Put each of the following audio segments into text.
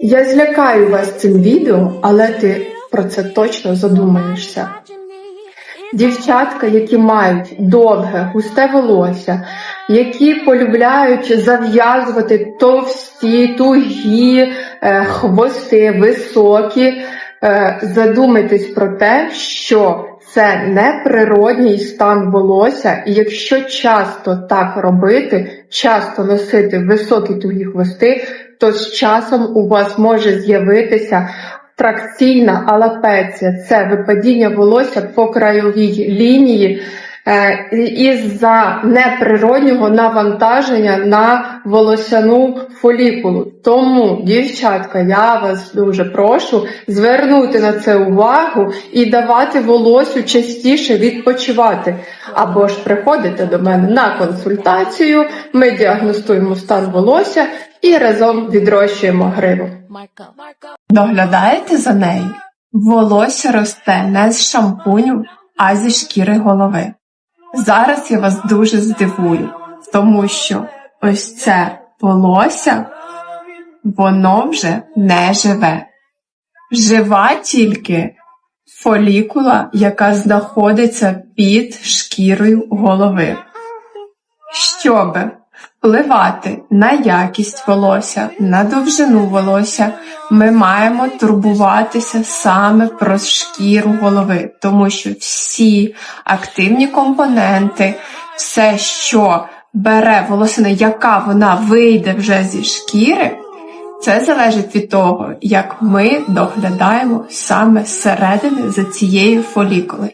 Я злякаю вас цим відео, але ти про це точно задумаєшся. Дівчатка, які мають довге, густе волосся, які полюбляють зав'язувати товсті, тугі е, хвости, високі, е, задумайтесь про те, що це неприродній стан волосся, і якщо часто так робити, часто носити високі тугі хвости, то з часом у вас може з'явитися тракційна алапеція. Це випадіння волосся по краєвій лінії із-за неприроднього навантаження на волосяну фолікулу. Тому, дівчатка, я вас дуже прошу звернути на це увагу і давати волосю частіше відпочивати. Або ж приходите до мене на консультацію, ми діагностуємо стан волосся і разом відрощуємо гриву. Доглядаєте за нею? Волосся росте не з шампуню, а зі шкіри голови. Зараз я вас дуже здивую, тому що ось це волосся, воно вже не живе. Жива тільки фолікула, яка знаходиться під шкірою голови. Щоб впливати на якість волосся, на довжину волосся, ми маємо турбуватися саме про шкіру голови, тому що всі активні компоненти, все, що бере волосина, яка вона вийде вже зі шкіри, це залежить від того, як ми доглядаємо саме зсередини за цією фолікулою.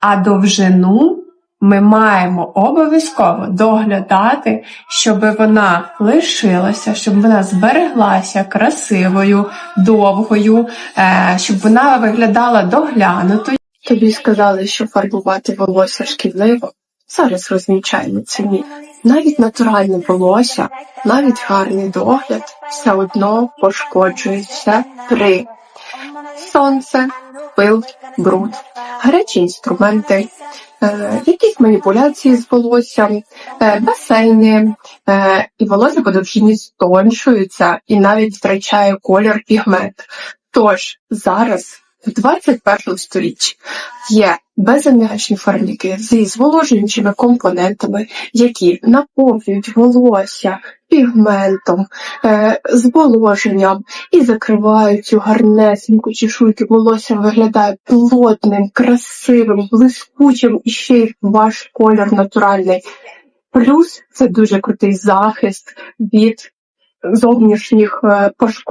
А довжину ми маємо обов'язково доглядати, щоб вона лишилася, щоб вона збереглася красивою, довгою, е, щоб вона виглядала доглянутою. Тобі сказали, що фарбувати волосся шкідливо. Зараз розмічаємо це міф. Навіть натуральне волосся, навіть гарний догляд все одно пошкоджується при сонце, пил, бруд, гарячі інструменти, е, якісь маніпуляції з волоссям, е, басейни, е, і волосся по довжині стоншується і навіть втрачає колір пігмент. Тож зараз в 21 сторіччі є безаміачні фарбіки зі зволожуючими компонентами, які наповнюють волосся пігментом, е, зволоженням і закривають цю гарнесеньку чешуйки. Волосся виглядає плотним, красивим, блискучим і ще й ваш колір натуральний. Плюс це дуже крутий захист від зовнішніх е, пошкоджень.